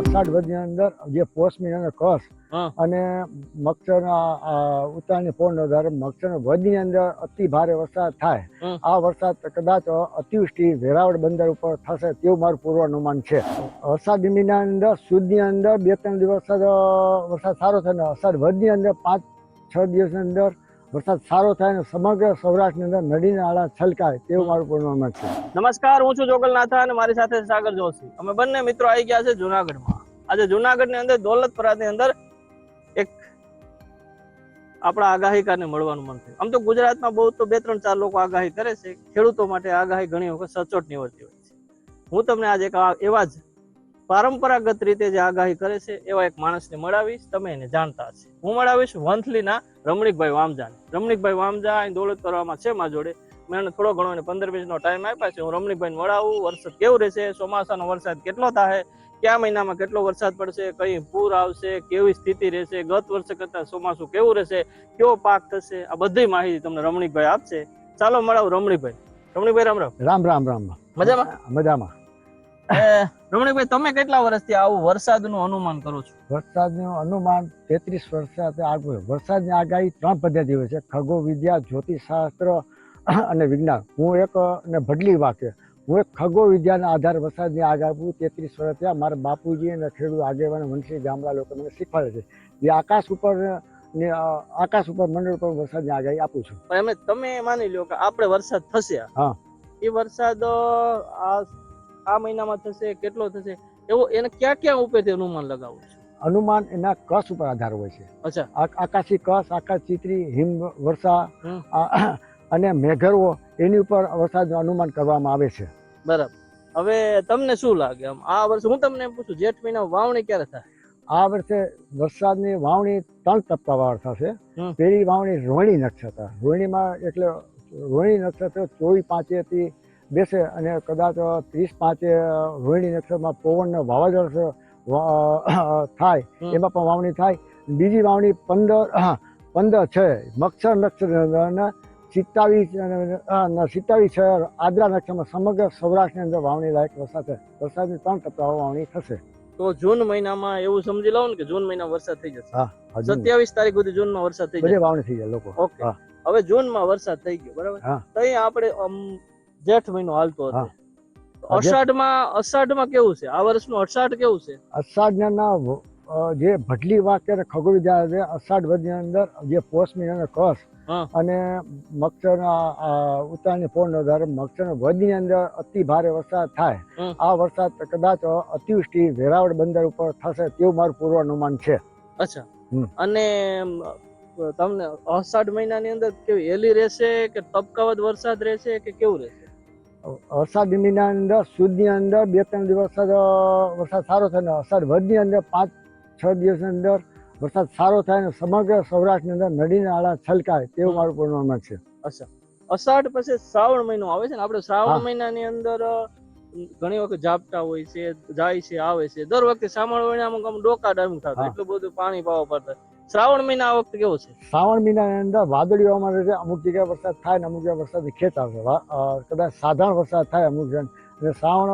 અષાઢ વધની અંદર જે પોષ મહિનાનો કસ અને મગસરના ઉત્તરાયણ પૂર્ણ વધારે મગસરના વધની અંદર અતિ ભારે વરસાદ થાય. આ વરસાદ કદાચ અતિવૃષ્ટિ વેરાવળ બંદર ઉપર થશે તેવું મારું પૂર્વાનુમાન છે. અષાઢ મહિના અંદર સુદની અંદર બે ત્રણ દિવસ વરસાદ સારો થાય અષાઢ વધની અંદર પાંચ છ દિવસની અંદર વરસાદ સારો થાય અને સમગ્ર સૌરાષ્ટ્રની અંદર નદી આળા છલકાય તેવું મારું પૂર્ણમાં છે. નમસ્કાર હું છું જોગલનાથા અને મારી સાથે સાગર જોશી. અમે બંને મિત્રો આવી ગયા છે જુનાગઢમાં. આજે જુનાગઢની અંદર દોલતપરાની અંદર એક આપણા આગાહીકારને મળવાનું મન થયું. આમ તો ગુજરાતમાં બહુ તો બે ત્રણ ચાર લોકો આગાહી કરે છે. ખેડૂતો માટે આગાહી ઘણી વખત સચોટ નીવડતી હોય છે. હું તમને આજે એક એવા જ પરંપરાગત રીતે જે આગાહી કરે છે એવા એક માણસને મળાવીશ. તમે એને જાણતા હશે. હું મળાવીશ વંથલીના રમણીકભાઈ વામજા રમણીકભાઈ વામજા અહીં દોલત કરવામાં છે મારા જોડે. મેં થોડો ઘણો એને પંદર મિનિટનો ટાઈમ આપ્યા છે. હું રમણીકભાઈને વળાવું. વરસાદ કેવું રહેશે? ચોમાસાનો વરસાદ કેટલો થાય કયા મહિનામાં કેટલો વરસાદ પડશે? કઈ પૂર આવશે? કેવી સ્થિતિ રહેશે? ગત વર્ષે કરતા ચોમાસું કેવું રહેશે? કેવો પાક થશે? આ બધી માહિતી તમને રમણીકભાઈ આપશે. ચાલો મળાવું રમણીકભાઈ. રમણીકભાઈ રામ. રામ રામ રામ રામ. મજામાં? મજામાં. રમણીકભાઈ તમે કેટલા વર્ષથી આવું વરસાદનું અનુમાન કરો છો? વરસાદનું અનુમાન તેત્રીસ વર્ષ આગળ વરસાદની આગાહી ત્રણ પદ્ધતિ હોય છે. ખગો વિદ્યા જ્યોતિષશાસ્ત્ર અને વિજ્ઞાન. હું એક ને ભડલી વાક્ય હું એક ખગો વિદ્યાના આધારે વરસાદની આગાહી આપું તેત્રીસ વર્ષ થયા મારા બાપુજી અને ખેડૂત આગેવાન વંશી ગામડા લોકો મને શીખવાડે છે. જે આકાશ ઉપર ને આકાશ ઉપર મંડળ ઉપર વરસાદની આગાહી આપું છું. એમ તમે માની લો કે આપણે વરસાદ થશે હા. એ વરસાદ આ આ મહિનામાં થશે કેટલો થશે? એવો એને ક્યાં ક્યાં ઉપરથી અનુમાન લગાવવું છે? અનુમાન એના કસ ઉપર આધાર હોય છે. અચ્છા. આકાશી કસ આકાશ ચિત્રી હિમ વર્ષા અને મેઘરવો એની ઉપર વરસાદનું અનુમાન કરવામાં આવે છે. બરાબર. હવે તમને શું લાગે આમ? આ વર્ષે હું તમને પૂછું જેઠ મહિના વાવણી ક્યારે થાય? આ વર્ષે વરસાદની વાવણી ત્રણ ટપ્પાવાર થશે. પહેલી વાવણી રોહિણી નક્ષત્ર. રોહિણીમાં એટલે રોહિણી નક્ષત્ર ચોવીસ પાંચેથી બેસે અને કદાચ ત્રીસ પાંચે રોહિણી નક્ષત્રમાં પવન વાવાઝોડું થાય એમાં પણ વાવણી થાય. બીજી વાવણી પંદર પંદર છે. મક્ષર નક્ષત્ર સિત્તાવીસ સિત્તાવીસ છે. આદ્રા નક્ષત્રમાં સમગ્ર સૌરાષ્ટ્રની અંદર વાવણી લાયક વરસાદ છે. વરસાદની ત્રણ ટપ્પા વાવણી થશે. તો જૂન મહિનામાં એવું સમજી લઉં ને કે જૂન મહિના વરસાદ થઈ જશે. હા સત્યાવીસ તારીખ સુધી જૂનમાં વરસાદ થઈ જશે. વાવણી થઈ જાય લોકો. ઓકે. હવે જૂનમાં વરસાદ થઈ ગયો બરાબર? હા. તો આપણે જેઠ મહિનો હાલતો હતો. અષાઢમાં અષાઢમાં કેવું છે? આ વર્ષનું અષાઢ કેવું છે? અષાઢના જે ભટલી વાક્ય અને ખગો વિદ્યા છે અષાઢ વધની અંદર જે પોષ મહિનાનો કસ અને મગસરના ઉત્તરાયણની પૂર્ણ ધારે મગસરના વધની અંદર અતિ ભારે વરસાદ થાય. આ વરસાદ કદાચ અતિવૃષ્ટિ વેરાવળ બંદર ઉપર થશે તેવું મારું પૂર્વાનુમાન છે. અચ્છા. અને તમને અષાઢ મહિનાની અંદર કેવી હેલી રહેશે કે તબકાવત વરસાદ રહેશે કે કેવું રહેશે? અષાઢ મહિના અંદર સુદની અંદર બે ત્રણ દિવસ વરસાદ વરસાદ સારો થાય ને અષાઢ વધની અંદર પાંચ છ દિવસની અંદર વરસાદ સારો થાય ને સમગ્ર સૌરાષ્ટ્રની અંદર નદી નાળા છલકાય તેવું મારું પૂર્વાનુમાન છે. અચ્છા. અષાઢ પછી શ્રાવણ મહિનો આવે છે ને? આપણે શ્રાવણ. મહિનાની અંદર ઘણી વખત ઝાપટા હોય છે જાય છે આવે છે. દર વખતે શ્રાવણ મહિનામાં ડોકા ડામ થતા એટલું બધું પાણી પાવા પડતા. શ્રાવણ મહિના આ વખતે કેવો છે? શ્રાવણ મહિનાની અંદર વાદળીઓ અમારે છે અમુક જગ્યાએ વરસાદ થાય ને અમુક જગ્યાએ વરસાદની ખેત આવશે કદાચ સાધારણ વરસાદ થાય અમુક જણ. અને શ્રાવણ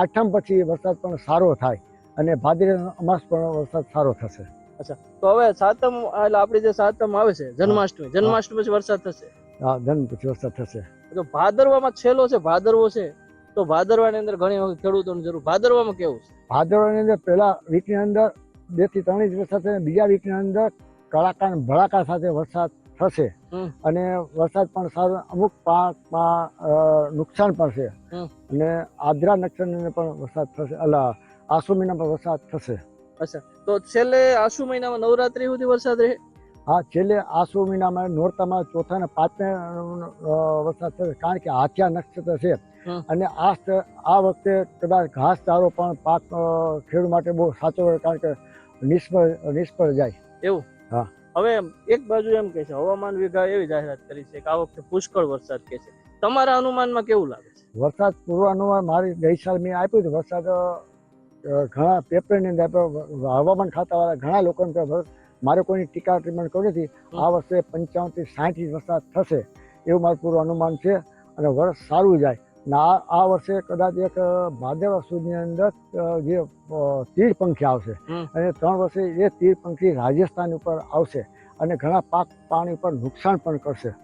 આઠમ પછી વરસાદ પણ સારો થાય અને ભાદરી અમાસ પણ વરસાદ સારો થશે. અચ્છા. તો હવે સાતમ એટલે આપણી જે સાતમ આવે છે જન્માષ્ટમી. જન્માષ્ટમી પછી વરસાદ થશે. હા જન્મ પછી વરસાદ થશે. તો ભાદરવામાં છેલ્લો છે ભાદરવો છે તો ભાદરવાની અંદર ઘણી વખત ખેડૂતોની જરૂર. ભાદરવામાં કેવું છે? ભાદરવાની અંદર પહેલા વીકની અંદર બેથી ત્રણ ઇંચ વરસાદ થશે બીજા વીકની અંદર કડાકા ભડાકા સાથે વરસાદ થશે. અને વરસાદ પણ સારો અમુક પાકમાં માં નુકસાન પણ છે. અને આદ્રા નક્ષત્રને પણ વરસાદ થશે અલ આસુ પણ વરસાદ થશે. અચ્છા. તો છેલ્લે આસુ મહિનામાં નવરાત્રી સુધી વરસાદ રહે? હા છેલ્લે આસુ મહિનામાં નોરતામાં ચોથા ને પાંચમે વરસાદ થશે કારણ કે હાથિયા નક્ષત્ર છે. અને આ આ વખતે કદાચ ઘાસ ચારો પણ પાક ખેડૂત માટે બહુ સાચો કારણ કે નિષ્ફળ નિષ્ફળ જાય. એવું? હા. હવે એક બાજુ એમ કે છે હવામાન વિભાગ એવી જાહેરાત કરી છે કે આ વખતે પુષ્કળ વરસાદ કે છે. તમારા અનુમાનમાં કેવું લાગે છે? વરસાદ પૂર્વાનુમાન મારી ગઈ સાલ મેં આપ્યું હતું. વરસાદ ઘણા પેપરની અંદર હવામાન ખાતાવાળા ઘણા લોકોને મારે કોઈની ટીકા ટ્રીટમેન્ટ કરી નથી. આ વર્ષે પંચાવનથી સાઠ ઇંચ વરસાદ થશે એવું મારું પૂર્વ અનુમાન છે અને વર્ષ સારું જાય. ને આ વર્ષે કદાચ એક ભાદરવા સુધીની અંદર જે તીર પંખી આવશે. અને ત્રણ વર્ષે એ તીર પંખી રાજસ્થાન ઉપર આવશે અને ઘણા પાક પાણી પર નુકસાન પણ કરશે.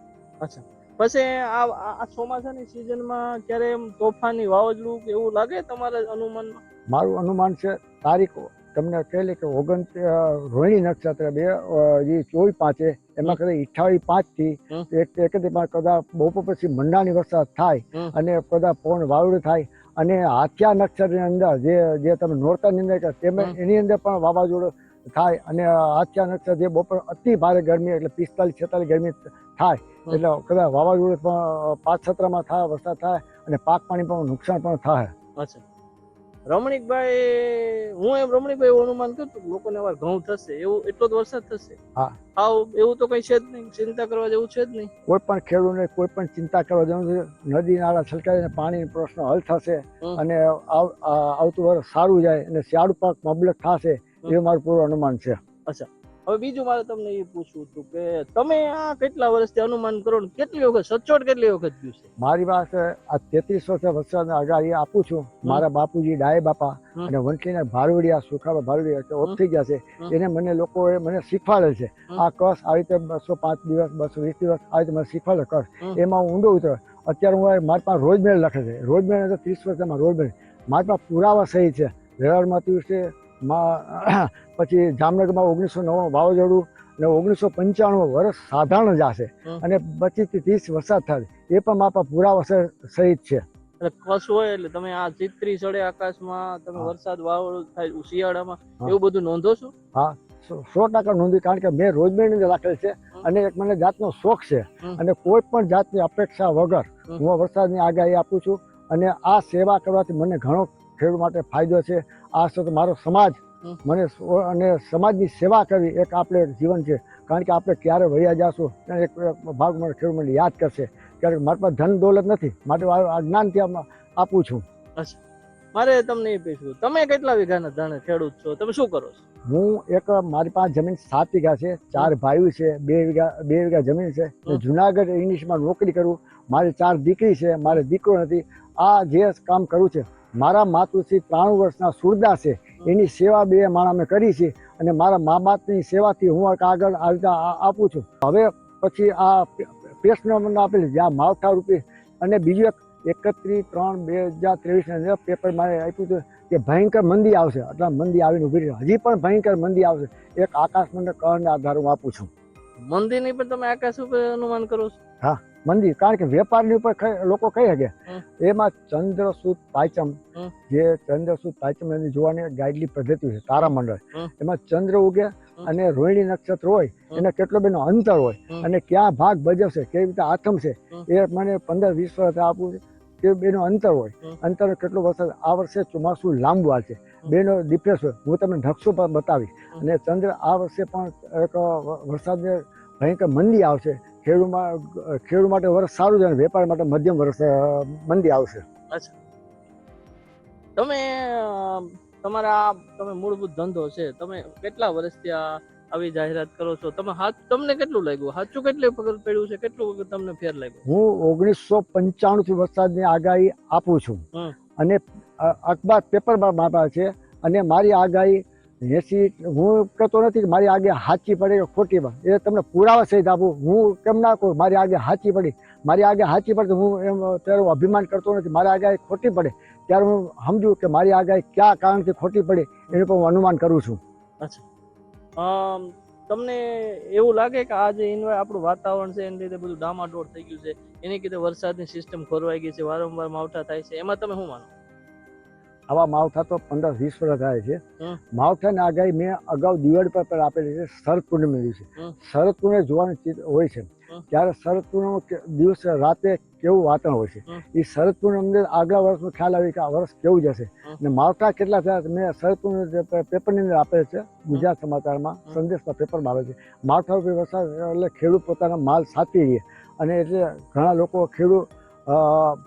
અચ્છા. પછી આ આ- ચોમાસાની સિઝનમાં ક્યારે તોફાની વાવાઝોડું એવું લાગે તમારા અનુમાનમાં? મારું અનુમાન છે તારીખ તમને કહેલી કે ઓગણ રોહિણી નક્ષત્ર બે જે ચોવીસ પાંચે એમાં કદાચ અઠ્ઠાવીસ પાંચથી હમ. એક એકત્રીસ કદાચ બપોર પછી મંડાની વરસાદ થાય અને કદાચ પવન વાવડું થાય. અને હાથિયા નક્ષત્રની અંદર જે જે તમે નોરતાની અંદર કે તેમ એની અંદર પણ વાવાઝોડું થાય અને હાથિયા નક્ષત્ર જે બપોર અતિ ભારે ગરમી એટલે પિસ્તાલીસ છેતાલીસ ગરમી થાય. એટલે કદાચ વાવાઝોડું પણ પાંચ છત્રમાં થાય વરસાદ થાય અને પાક પાણી પણ નુકસાન પણ થાય. રમણીકભાઈ હું એમ રમણીકભાઈ એવું અનુમાન કરતો લોકોને વાર ઘઉં થશે એવું એટલો જ વરસાદ થશે. હા. આવ એવું તો કઈ છે જ નહીં ચિંતા કરવા જેવું છે જ નહીં. કોઈ પણ ખેડૂતને કોઈ પણ ચિંતા કરવા જેવું નદી નાળા છલકાઈને પાણીનો પ્રશ્ન હલ થશે અને આવતું વર્ષ સારું જાય અને શિયાળુ પાક મબલક થશે એ મારું પૂરું અનુમાન છે. હવે બીજું મારે તમને એ પૂછવું હતું કે તમે આ કેટલા વર્ષથી અનુમાન કરો ને કેટલી વખત સચોટ કેટલી વખત ગયું છે? મારી પાસે આ તેત્રીસ વર્ષ વરસાદ આગાહી આપું છું. મારા બાપુજી ડાય બાપા. અને વંટલીના ભાડવડિયા સુખાબા ભાડવડિયા તો ઓફ થઈ ગયા છે. એને મને લોકોએ મને શીખવાડે છે. આ કસ આવી રીતે બસો પાંચ દિવસ બસો વીસ દિવસ આવી રીતે મને શીખવાડે કસ. એમાં હું ઊંડો ઉતર. અત્યારે હું મારી પાસે રોજમેળ લખે છે. રોજમેળ ત્રીસ વર્ષમાં રોજમેળ મારી પાસે પુરાવા સહી છે. વ્યવહારમાં છે પછી જામનગરમાં ઓગણીસો નવ વાવાઝોડું અને ઓગણીસો પંચાણું વર્ષ સાધારણ જ આશે. અને પચીસથી ત્રીસ વરસાદ થાય. એ પણ માપા પૂરા પુરાવા સહિત છે. એટલે કસ હોય એટલે તમે આ ચિત્રી ચડે આકાશમાં તમે વરસાદ વાવડું થાય શિયાળામાં એવું બધું નોંધો છો? હા સો ટકા નોંધી કારણ કે મેં રોજમેળની અંદર રાખેલ છે અને એક મને જાતનો શોખ છે અને કોઈ પણ જાતની અપેક્ષા વગર હું વરસાદની આગાહી આપું છું. અને આ સેવા કરવાથી મને ઘણો ખેડૂત માટે ફાયદો છે. આ સાથે મારો સમાજ. મને અને સમાજની સેવા કરવી એક આપણે જીવન છે. કારણ કે આપણે ક્યારે વયા જાશું ત્યારે એક ભાગ મને ખેડૂત મને યાદ કરશે. ક્યારેક મારી પાસે ધન દોલત નથી. માટે આ જ્ઞાનથી આમ આપું છું. મારે તમને એ પૂછવું. તમે કેટલા વીઘાના ધણે ખેડૂત છો? તમે શું કરો છો? હું એક મારી પાસે જમીન સાત વીઘા છે ચાર ભાઈઓ છે બે વીઘા બે વીઘા જમીન છે. જુનાગઢ ઇંગ્લિશમાં નોકરી કરું. મારી ચાર દીકરી છે મારે દીકરો નથી. આ જે કામ કરું છે મારા માતુશ્રી ત્રાણું વર્ષના સુરદા છે. એની સેવા બે માણસ અમે કરી છે અને મારા મા બાપની સેવાથી હું આગળ આવી રીતે આપું છું. હવે પછી આ પેશનો મને આપેલી જ્યાં માવઠા રૂપે. અને બીજું એક એકત્રીસ ત્રણ બે હજાર ત્રેવીસના અંદર પેપર મારે આપ્યું હતું કે ભયંકર મંદી આવશે. એટલે મંદી આવીને ઊભી રહી. હજી પણ ભયંકર મંદી આવશે. એક આકાશ મંડળ કહણના આધાર હું આપું છું. મંદિરની પણ તમે આકાશ ઉપર અનુમાન કરો છો? મંદિર. કારણ કે વેપારની ઉપર લોકો કહી શકે એમાં ચંદ્રસૂત પાંચમ જે ચંદ્રસૂત પાંચમ એની જોવાની ગાઈડલી પદ્ધતિ છે તારામંડળ. એમાં ચંદ્ર ઉગે અને રોહિણી નક્ષત્ર હોય એને કેટલો બેનો અંતર હોય અને ક્યાં ભાગ ભજવશે કેવી રીતે આથમ છે એ મને પંદર વીસ વર્ષ આપવું છે. કે બેનો અંતર હોય અંતર કેટલો વરસાદ આ વર્ષે ચોમાસું લાંબુ આવશે બેનો ડિફરન્સ હોય. હું તમને નકશો પણ બતાવીશ. અને ચંદ્ર આ વર્ષે પણ એક વરસાદને ભયંકર મંદી આવશે. ખેડૂમાં ખેડૂત માટે વર્ષ સારું છે અને વેપાર માટે મધ્યમ વર્ષ મંદી આવશે. તમે તમારા તમે મૂળભૂત ધંધો છે તમે કેટલા વર્ષથી આ આવી જાહેરાત કરો છો? તમે હાથ તમને કેટલું લાગ્યું? સાચું કેટલું પગલ પડ્યું છે? કેટલું વખત તમને ફેર લાગ્યું? હું ઓગણીસો પંચાણું થી વરસાદની આગાહી આપું છું. અને અખબાર પેપરમાં માપા છે અને મારી આગાહી એસી, હું કહેતો નથી કે મારી આગે હાચી પડે કે ખોટી પડે. એ તમને પુરાવા સહિત આપું. હું કેમ ના કહું? મારી આગે હાચી પડી. મારી આગે હાચી પડે હું એમ ત્યારે અભિમાન કરતો નથી. મારી આગે ખોટી પડે. ત્યારે હું સમજુ કે મારી આગાહી કયા કારણથી ખોટી પડે એનું પણ હું અનુમાન કરું છું. અચ્છા. તમને એવું લાગે કે આ જે આપણું વાતાવરણ છે, એને લીધે બધું ડામાડોળ થઈ ગયું છે? એની લીધે વરસાદની સિસ્ટમ ખોરવાઈ ગઈ છે, વારંવાર માવઠા થાય છે. એમાં તમે શું માનો? આવા માવઠા તો પંદર વીસ વર્ષ થાય છે. માવઠાની આગાહી મેં અગાઉ દિવાળી પર પણ આપેલી છે શરદ પૂર્ણિમા દિવસે. શરદ પૂર્ણિમા જોવાનું ચિત્ર હોય છે. ત્યારે શરદ પૂર્ણિમા દિવસે રાતે કેવું વાતાવરણ હોય છે? એ શરદ પૂર્ણિમા આગલા વર્ષનો ખ્યાલ આવે કે આ વર્ષ કેવું જશે. અને ને માવઠા કેટલા થયા મેં શરદ પૂર્ણિમા પેપરની અંદર આપેલ છે ગુજરાત સમાચારમાં. સંદેશમાં પેપરમાં આવે છે. માવઠા વરસાદ એટલે ખેડૂત પોતાનો માલ સાચવી રહે અને એટલે ઘણા લોકો ખેડૂત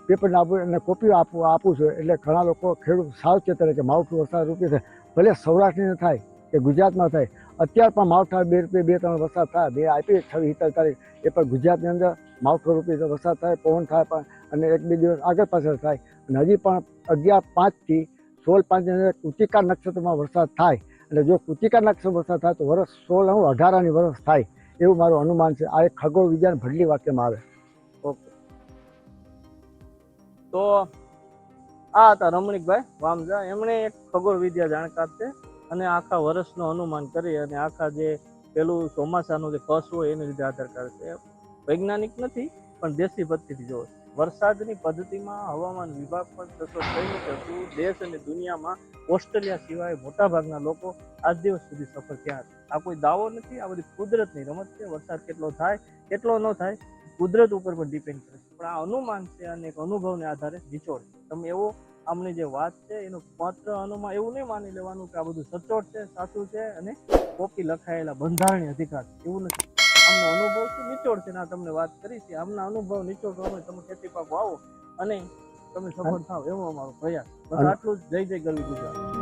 પેપરને આપું અને કોપીઓ આપું આપું છું. એટલે ઘણા લોકો ખેડૂત સાવચેત રહે કે માવઠું વરસાદ રૂપી થાય ભલે સૌરાષ્ટ્રની થાય કે ગુજરાતમાં થાય, અત્યાર પણ માવઠા બે રૂપિયા બે, ત્રણ વરસાદ થાય. બે આપી છવ્વીસ સત્તર તારીખ. એ પણ ગુજરાતની અંદર માવઠો રૂપી વરસાદ થાય, પવન થાય પણ અને એક, બે દિવસ આગળ પાછળ થાય. અને હજી પણ અગિયાર પાંચથી સોળ પાંચની અંદર કૃતિકા નક્ષત્રમાં વરસાદ થાય. અને જો કૃતિકા નક્ષત્ર વરસાદ થાય તો વર્ષ સોળ હું અઢારાની વર્ષ થાય. એવું મારું અનુમાન છે. આ એક ખગોળ વિજ્ઞાન ભડલી વાક્યમાં આવે. તો આ હતા રમણીકભાઈ વામજા એમણે એક ખગોળ વિદ્યા જાણકાર છે અને આખા વર્ષનો અનુમાન કરી અને આખા જે પેલું ચોમાસાનું જે કસ હોય એને લીધે આધાર કાર્ડ છે. વૈજ્ઞાનિક નથી, પણ દેશી પદ્ધતિથી જોવો વરસાદની પદ્ધતિમાં હવામાન વિભાગ પણ સતત કહ્યું કે હતું દેશ અને દુનિયામાં ઓસ્ટ્રેલિયા સિવાય મોટાભાગના લોકો આજ દિવસ સુધી સફળ થયા છે. આ કોઈ દાવો નથી, આ બધી કુદરતની રમત છે. વરસાદ કેટલો થાય, કેટલો ન થાય, કુદરત ઉપર પણ ડિપેન્ડ કરે છે. પણ આ અનુમાન છે અને એક અનુભવને આધારે નિચોડ તમે એવો આમની જે વાત છે એનું માત્ર અનુમાન એવું નહીં માની લેવાનું કે આ બધું સચોટ છે સાચું છે અને કોપી લખાયેલા બંધારણીય અધિકાર એવું નથી. આમનો અનુભવ છે નિચોડ છે ને આ તમને વાત કરી છે. આમના અનુભવ નિચોડ પ્રમાણે તમે ખેતી પાક વાવો અને તમે સફળ થાવ એવો અમારો પ્રયાસ. બસ આટલું જ. જય જય ગરવી ગુજરાત.